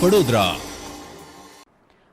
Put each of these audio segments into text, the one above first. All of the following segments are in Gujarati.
વડોદરા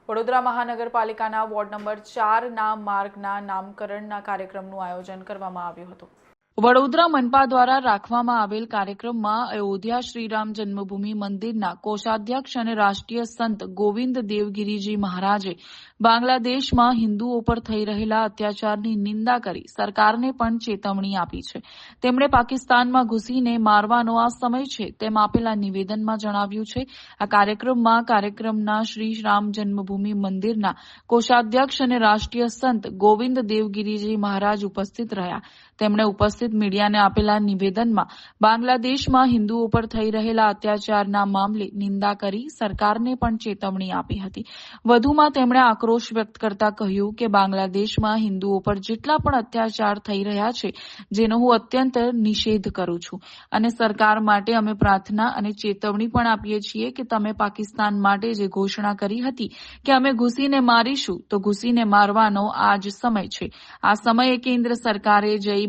વડોદરા મહાનગરપાલિકાના વોર્ડ નંબર ચારના માર્ગના નામકરણના કાર્યક્રમનું આયોજન કરવામાં આવ્યું હતું. વડોદરા મનપા દ્વારા રાખવામાં આવેલ કાર્યક્રમમાં અયોધ્યા શ્રીરામ જન્મભૂમિ મંદિરના કોષાધ્યક્ષ અને રાષ્ટ્રીય સંત ગોવિંદ દેવગીરીજી મહારાજે બાંગ્લાદેશમાં હિન્દુઓ પર થઈ રહેલા અત્યાચારની નિંદા કરી સરકારને પણ ચેતવણી આપી છે. તેમણે પાકિસ્તાનમાં ઘૂસીને મારવાનો આ સમય છે તેમ આપેલા નિવેદનમાં જણાવ્યું છે. આ કાર્યક્રમમાં કાર્યક્રમના શ્રી રામ જન્મભૂમિ મંદિરના કોષાધ્યક્ષ અને રાષ્ટ્રીય સંત ગોવિંદ દેવગીરીજી મહારાજ ઉપસ્થિત રહ્યા. તેમણે ઉપસ્થિત મીડિયાને આપેલા નિવેદનમાં, બાંગ્લાદેશમાં હિન્દુઓ પર થઈ રહેલા અત્યાચારના મામલે નિંદા કરી સરકારને પણ ચેતવણી આપી હતી. વધુમાં તેમણે આક્રોશ વ્યક્ત કરતા કહ્યું કે બાંગ્લાદેશમાં હિન્દુઓ પર જેટલા પણ અત્યાચાર થઈ રહ્યા છે, જેનો હું અત્યંત નિષેધ કરું છું. અને સરકાર માટે અમે પ્રાર્થના અને ચેતવણી પણ આપીએ છીએ કે તમે પાકિસ્તાન માટે જે ઘોષણા કરી હતી કે અમે ઘૂસીને મારીશું, તો ઘૂસીને મારવાનો આ જ સમય છે. આ સમયે કેન્દ્ર સરકારે જઈ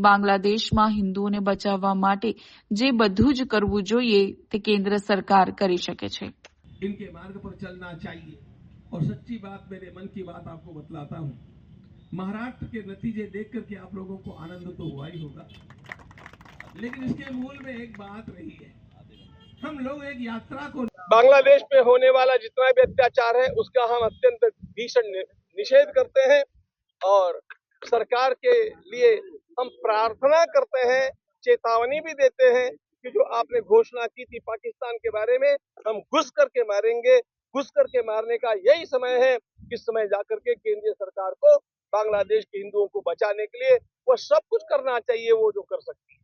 બાંગ્લાદેશમાં હિન્દુઓને બચાવવા માટે જે બધું જ કરવું જોઈએ તે કેન્દ્ર સરકાર કરી શકે છે इनके मार्ग पर चलना चाहिए और सच्ची बात मेरे मन की बात आपको बतलाता हूँ महाराष्ट्र के नतीजे देख करके आप लोगों को आनंद तो हुआ ही होगा लेकिन इसके मूल में एक बात रही है हम लोग एक यात्रा को बांग्लादेश में होने वाला जितना भी अत्याचार है उसका हम अत्यंत भीषण नि- निषेध करते हैं और सरकार के लिए हम प्रार्थना करते हैं चेतावनी भी देते हैं कि जो आपने घोषणा की थी पाकिस्तान के बारे में हम घुस करके मारेंगे घुस करके मारने का यही समय है कि समय जाकर के केंद्रीय सरकार को बांग्लादेश के हिंदुओं को बचाने के लिए वो सब कुछ करना चाहिए वो जो कर सकती है